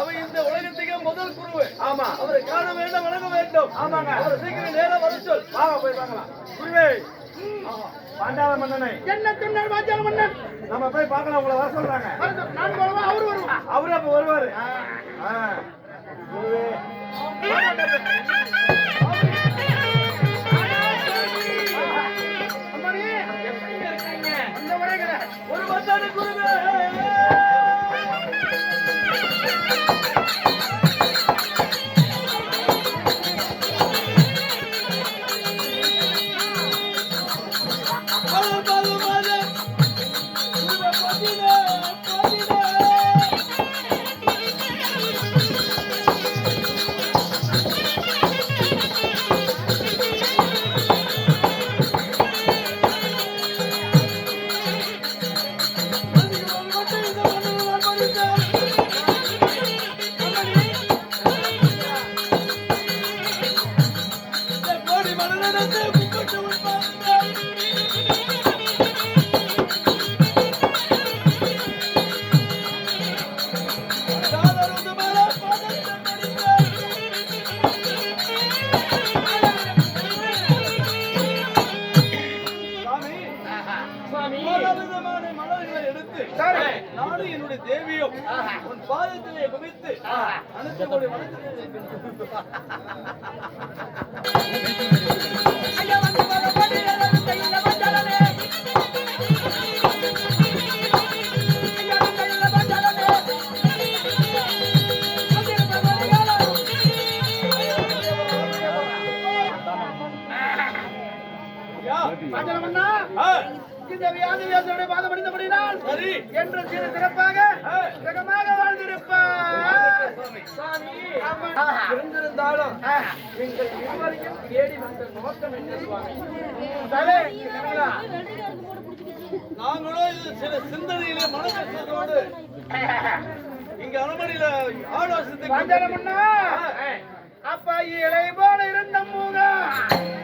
அவர் இந்த உலகத்துக்கே முதல் குருவு. ஆமா. அவரை காண வேண்டும் வணங்க வேண்டும். ஆமாங்க. அவரை சீக்கிரம் நேரம் வர சொல். வாங்க போய் பார்க்கலாம். குருவே. பாண்டாள மன்னனை. என்ன தின்னர் வாத்தியார் மன்னன்? நம்ம போய் பார்க்கலாம் உங்களை வர சொல்றாங்க. நான் போலவா அவரு வருவா அவரு அப்ப வருவாரு. குருவே. என்னுடைய தேவியும் உன் பாதத்திலே குவித்து அனைத்து கோடி இந்த வியாதி வியாதியுடைய பாதம் அடைந்தபடினால் சரி. என்று சிறு சிறப்பாக சுகமாக வாழ்ந்திருப்பார். இருந்திருந்தாலும் எங்கள் இருவரையும் தேடி வந்த நோக்கம் என்ன சுவாமி? சரி நாங்களும் இது சில சிந்தனையிலே மனக்கஷ்டத்தோடு இங்க அரண்மனையில ஆலோசித்து அப்பா இலை போல இருந்த மூகம்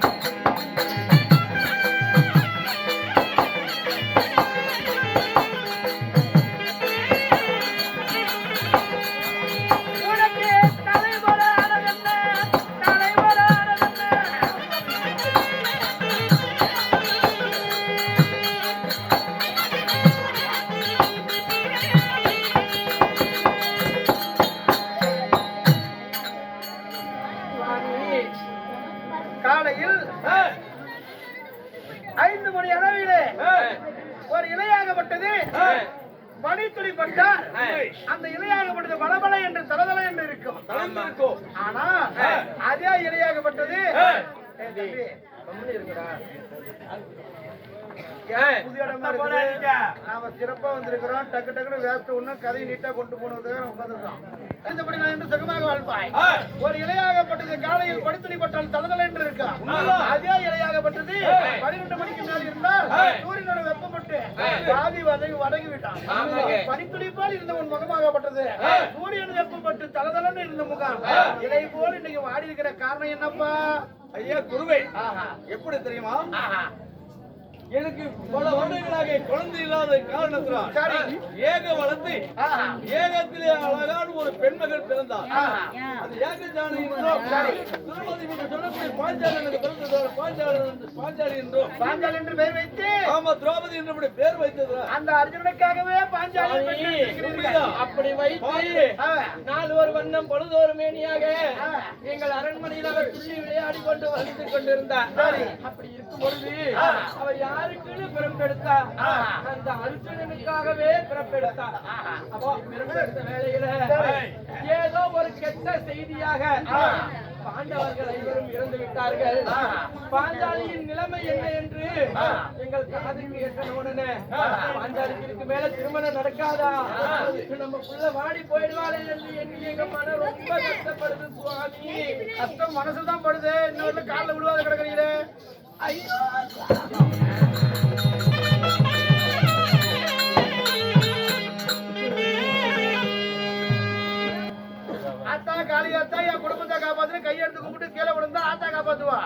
அந்த இலையாகப்பட்டது பலபல என்று தலதல என்று இருக்கும். ஆனா அதே இலையாகப்பட்டது? நாம சிறப்பா வந்திருக்கிறோம். டக்கு டக்குனு வேஸ்ட் ஒண்ணும் நீட்டா கொண்டு போனதுக்காக உட்காந்துருக்கோம் இந்தபடி நான் என்று சுகமாக ஒரு இலையாகப்பட்டது காலையில் படுத்துணி பட்டால் தளதல என்று இருக்கா அதே இலையாகப்பட்டது பன்னிரெண்டு மணிக்கு மேல் இருந்தால் சூரியனோட பாதி வதங்கி வதங்கி விட்டான். பனித்துளி போல் இருந்த உன் முகமாகப்பட்டது. சூரியன் வெப்பப்பட்டு தளதலன்னு இருந்த முகம். இலை போல் இன்னைக்கு வாடி இருக்கிற காரணம் என்னப்பா? ஐயா குருவே. எப்படி தெரியுமா? எனக்கு பல வருடங்களாக குழந்தை இல்லாத காரணத்தினால் சரி. ஏக வளர்த்து ஏகத்திலே அழகான ஒரு பெண்மகள் பிறந்தார் அது ஏகஜானி என்றும் திருமதி என்று சொல்லக்கூடிய பாஞ்சாலி எனக்கு பிறந்ததோட பாஞ்சாலி என்று- பாஞ்சாலி என்றும் பாஞ்சால் என்று பெயர் வைத்து ஆமா திரௌபதி என்று இப்படி பேர் வைத்தது அந்த அர்ஜுனனுக்காகவே பாஞ்சாலி. அப்படி வைத்து நாள் ஒரு வண்ணம் பொழுதொரு மேனியாக. எங்கள் அரண்மனையில் அவர் துள்ளி விளையாடி கொண்டு வந்து கொண்டிருந்தார் சரி. அப்படி இருக்கும் பொழுது. அவர் யாருக்குன்னு பிறப்பெடுத்தார் ஆ. அந்த அர்ஜுனனுக்காகவே பிறப்பெடுத்தார் அப்போ பிறப்பெடுத்த வேளையில சரி. ஏதோ ஒரு கெட்ட செய்தியாக. பாண்டவர்கள் ஐவரும் இறந்து விட்டார்கள். பாஞ்சாலியின் நிலைமை என்ன என்று எங்கள் காதுக்கு எட்டன உடனே பாஞ்சாலிக்கு இதுக்கு மேல திருமணம் நடக்காதா? நம்ம புள்ள வாடி போயிடுவாளே என்று எண்ணி எங்க மனம் ரொம்ப கஷ்டப்படுது சுவாமி. கஷ்டம் மனசுதான் படுது. இன்னொரு காலில் விழுவாத கிடக்குறீங்களே. ஆத்தா காளியாத்தா என் குடும்பத்தை காப்பாத்துன்னு கையெடுத்து கும்பிட்டு கீழே விழுந்தா ஆத்தா காப்பாத்துவா.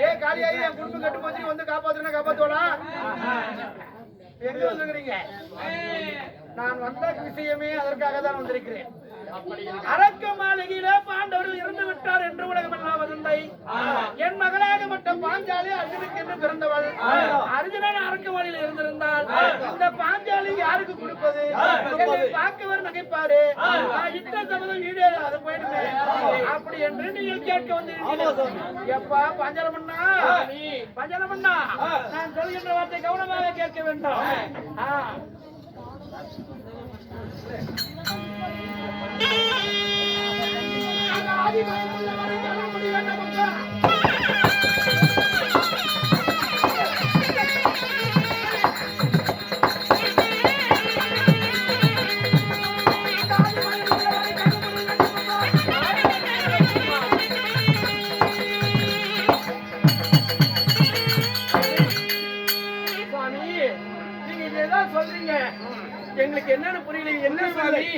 ஏ காளியாயி என் குடும்பம் கட்டு போச்சு வந்து காப்பாத்துனா காப்பாத்துவாடா எங்க வந்துருக்கீங்க நான் வந்த விஷயமே அதற்காக தான் வந்திருக்கிறேன். அரக்க மாளிகையிலே பாண்டவர்கள் இருந்து விட்டார் என்று உலகம் எல்லாம் பாஞ்சாலி அர்ஜுனுக்கு என்று பிறந்தவள் அர்ஜுனன் அரக்க மாளிகையில் இருந்திருந்தால் இந்த பாஞ்சாலி யாருக்கு கொடுப்பது பார்க்கவர் நகைப்பாரு இட்ட சபதம் ஈடேறு அது போயிடுமே அப்படி என்று நீங்கள் கேட்க வந்திருக்கிறீர்கள் எப்பா பஞ்சரமண்ணா பஞ்சரமண்ணா நான் சொல்கின்ற வார்த்தை கவனமாக கேட்க வேண்டும் ஆ. சுவாமி சொல்றீங்க? எங்களுக்கு என்னன்னு புரியல என்ன சுவாமி?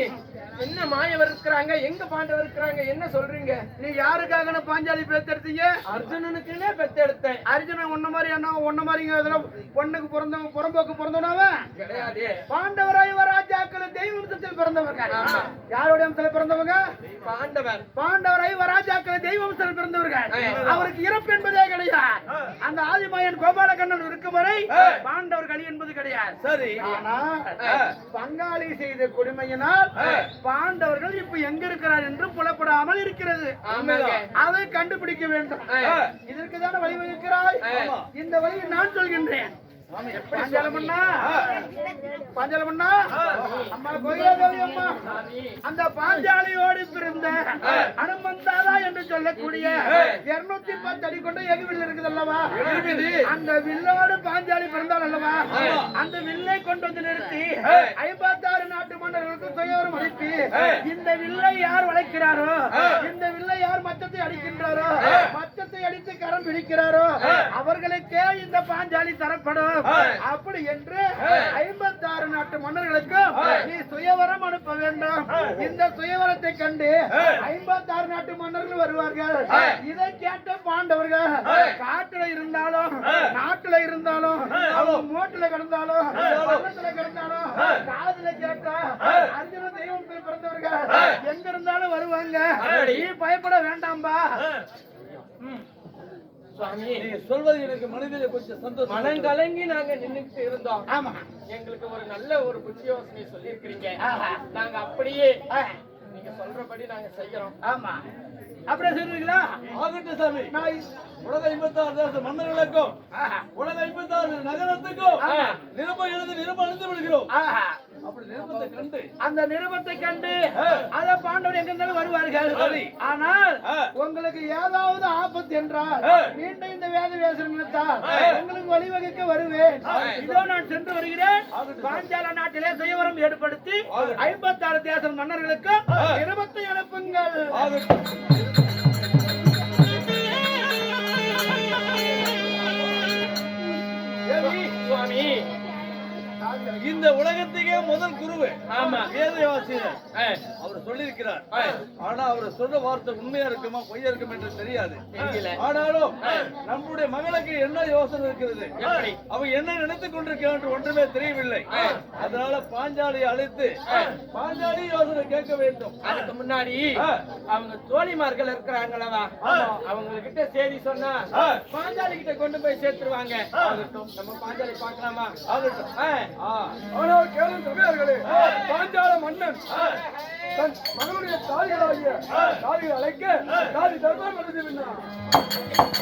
என்ன மாயவர் இருக்கிறாங்க? எங்க பாண்டவர் இருக்கிறாங்க? என்ன சொல்றீங்க? நீ யாருக்காக பாஞ்சாலி பேத்தெடுத்தீங்க? அர்ஜுனனுக்குன்னே பெத்தெடுத்தேன். அர்ஜுனன் உன்ன மாதிரி என்ன உன்ன மாதிரிங்க அதெல்லாம் பொண்ணுக்கு பிறந்தவன் புறம்போக்கு பிறந்தவனாவன் கிடையாது. பாண்டவராய் வராஜாக்கள் தெய்வ வம்சத்தில் பிறந்தவங்க. ஆமா. யாருடைய வம்சத்தில் பிறந்தவங்க? பாண்டவர். பாண்டவராய் வராஜாக்கள் தெய்வ வம்சத்தில் பிறந்தவர்கள். ஆமா. அவருக்கு இறப்பு என்பதே கிடையாது. அந்த ஆதிமாயன் கோபாலகண்ணன் இருக்கும் வரை பாண்டவர் களி என்பது கிடையாது. சரி. ஆனால் பங்காளி செய்த கொடுமையினால் பாண்டவர்கள் இப்ப எங்க இருக்கிறார் என்று புலப்படாமல் இருக்கிறது. அதை கண்டுபிடிக்க வேண்டும். இதற்கு தானே வழிவகுக்கிறாய். இந்த வழியை நான் சொல்கின்றேன். அந்த பாஞ்சாலியோடு பிறந்த அனுமந்தாதா என்று சொல்லக்கூடிய இருநூத்தி பத்து அடி கொண்ட எகுவில் இருக்குது அல்லவா அந்த வில்லோடு பாஞ்சாலி பிறந்தாள் அல்லவா? அந்த வில்லை கொண்டு வந்து நிறுத்தி ஐம்பத்தாறு மன்னர்களுக்கு சுயவரம் அளித்து இந்த வில்லை யார் வளைக்கிறாரோ? இந்த வில்லை யார் மச்சத்தை அடிக்கின்றாரோ? மச்சத்தை அடித்து கரம் பிடிக்கிறாரோ? அவர்களுக்கே இந்த பாஞ்சாலி தரப்படும். அப்படி என்று ஐம்பத்தாறு நாட்டு மன்னர்களுக்கும் நீ சுயவரம் அனுப்ப வேண்டும். இந்த சுயவரத்தை கண்டு ஐம்பத்தாறு நாட்டு மன்னர்கள் வருவார்கள். இதை கேட்ட பாண்டவர்கள் காட்டுல இருந்தாலும் மூட்டுல கிடந்தாலும் பள்ளத்துல கிடந்தாலும் காதுல கேட்டா அர்ஜுன தெய்வம் பிறந்தவர்கள். எங்க இருந்தாலும் வருவாங்க. நீ பயப்பட வேண்டாம்பா. சுவாமி நீங்க சொல்வது எனக்கு மனதிலே கொஞ்சம் சந்தோஷம் மனம் கலங்கி நாங்க நின்னுட்டு இருந்தோம். ஆமா. எங்களுக்கு ஒரு நல்ல ஒரு புத்தி யோசனை சொல்லியிருக்கிறீங்க. நாங்க அப்படியே நீங்க சொல்றபடி நாங்க செய்யறோம். ஆமா. அப்படியே சொல்றீங்களா ஆகட்டும் சாமி. உலக ஐம்பத்தாறு தேச மன்னர்களுக்கும். உலக ஐம்பத்தாறு நகரத்துக்கும். நிருபம் எழுதி நிருபம் அழிந்து விடுகிறோம். ஆஹா. அப்படி நிருபத்தை கண்டு. அந்த நிருபத்தை கண்டு அத பாண்டவர் எங்க இருந்தாலும் வருவார்கள். ஆனால். உங்களுக்கு ஏதாவது ஆபத்து என்றால். மீண்டும் இந்த வேத வேசம் நினைத்தால் உங்களுக்கு வழிவகுக்க வருவேன். இதோ நான் சென்று வருகிறேன். பாஞ்சால நாட்டிலே சுயவரம் ஏற்படுத்தி ஐம்பத்தாறு தேச மன்னர்களுக்கு நிருபத்தை அனுப்புங்கள். முதல் குருவு ஆமா. வேதவாசியர் ஆ. அவர் சொல்லியிருக்கிறார். ஆனா அவர் சொல்ற வார்த்தை உண்மையா இருக்குமா பொய்யா இருக்கும் என்று தெரியாது. ஆனாலும் நம்முடைய மகளுக்கு என்ன யோசனை இருக்கிறது? அவ என்ன நினைத்துக் கொண்டிருக்கிறான் என்று ஒன்றுமே தெரியவில்லை. அதனால பாஞ்சாலியை அழைத்து பாஞ்சாலி யோசனை கேட்க வேண்டும். அதுக்கு முன்னாடி. அவங்க தோழிமார்கள் இருக்கிறாங்களவா? அவங்க கிட்ட செய்தி சொன்னா. பாஞ்சாலி கிட்ட கொண்டு போய் சேர்த்துருவாங்க. நம்ம பாஞ்சாலி பார்க்கலாமா? ஆகட்டும். ஆனால் கேளும் தமிழர்களே பாஞ்சால மன்னன் தன் மகனுடைய தாய்களாகிய தாய்களை அழைக்க தாதி தர்மம் நடத்தி